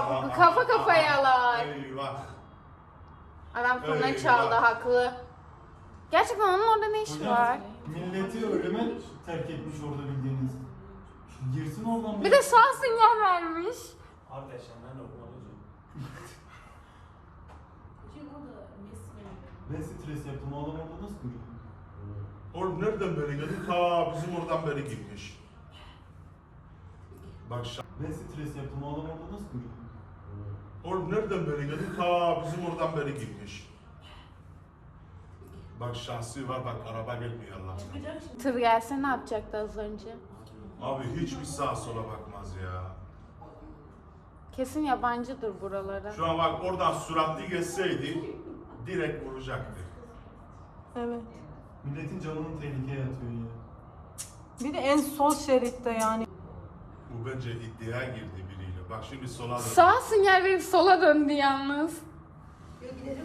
Aa, kafa kafayalar. Eyvah. Adam fırına Eyvah. çaldı haklı. Gerçekten onun orada ne işi var? Milleti ölüme terk etmiş orada bildiğiniz. Girsin oradan Bir de sağ sinyal vermiş. Arkadaşlar ben okumalıyım. Ben stres yaptım. O adam orada nasıl duruyor? Oğlum nereden beri geldi? Ta bizim oradan beri gitmiş. Bak şa- Ben stres yaptım. O adam orada nasıl duruyor? Oğlum nereden beri geldi? Ta bizim oradan beri gitmiş. Bak şahsi var bak araba gelmiyor Allah'tan. Tır gelse ne yapacaktı az önce? Abi hiçbir sağa sola bakmaz ya. Kesin yabancıdır buralara. Şu an bak oradan süratli geçseydi direkt vuracaktı. Evet. Milletin canını tehlikeye atıyor ya. Bir de en sol şeritte yani. Bu bence iddiaya girdi biriyle. Bak şimdi sola dön. Sağ sinyal verip sola döndü yalnız.